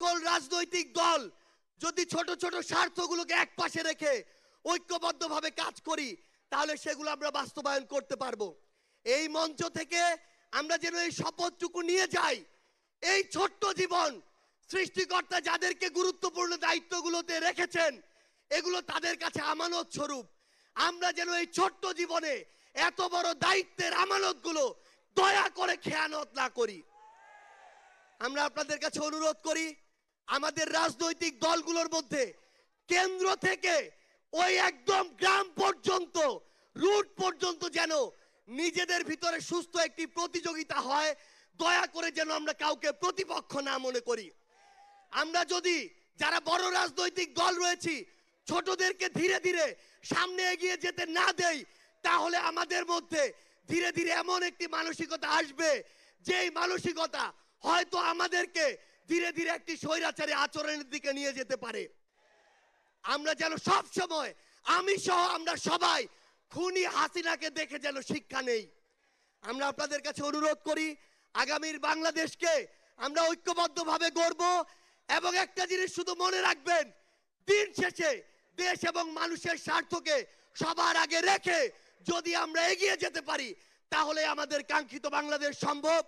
সকল রাজনৈতিক দল যদি ছোট ছোট স্বার্থগুলোকে এক পাশে রেখে ঐক্যবদ্ধভাবে কাজ করি, তাহলে সেগুলো আমরা বাস্তবায়ন করতে পারব। এই মঞ্চ থেকে আমরা যেন এই শপথটুকু নিয়ে যাই, এই ছোট্ট জীবন সৃষ্টিকর্তা যাদেরকে গুরুত্বপূর্ণ দায়িত্বগুলোতে রেখেছেন, এগুলো তাদের কাছে আমানত স্বরূপ। আমরা যেন এই ছোট্ট জীবনে এত বড় দায়িত্বের আমানতগুলো দয়া করে খেয়ানত না করি। আমরা আপনাদের কাছে অনুরোধ করি আমাদের রাজনৈতিক দলগুলোর মধ্যে কেন্দ্র থেকে ওই একদম গ্রাম পর্যন্ত, রুট পর্যন্ত যেন নিজেদের ভিতরে সুস্থ একটি প্রতিযোগিতা হয়, দয়া করে যেন আমরা কাউকে প্রতিপক্ষ না মনে করি। আমরা যদি যারা বড় রাজনৈতিক দল রয়েছি, ছোটদেরকে ধীরে ধীরে সামনে এগিয়ে যেতে না দেই, তাহলে আমাদের মধ্যে ধীরে ধীরে এমন একটি মানসিকতা আসবে, যেই মানসিকতা হয়তো আমাদেরকে ধীরে ধীরে একটি স্বৈরাচারী আচরণের দিকে নিয়ে যেতে পারে। আমরা যেন সব সময়, আমি সহ আমরা সবাই খুনি হাসিনাকে দেখে যেন শিক্ষা নেই। আমরা আপনাদের কাছে অনুরোধ করি, আগামীর বাংলাদেশকে আমরা ঐক্যবদ্ধভাবে গড়ব এবং একটা জিনিস শুধু মনে রাখবেন, দিন শেষে দেশ এবং মানুষের স্বার্থকে সবার আগে রেখে যদি আমরা এগিয়ে যেতে পারি, তাহলে আমাদের কাঙ্ক্ষিত বাংলাদেশ সম্ভব।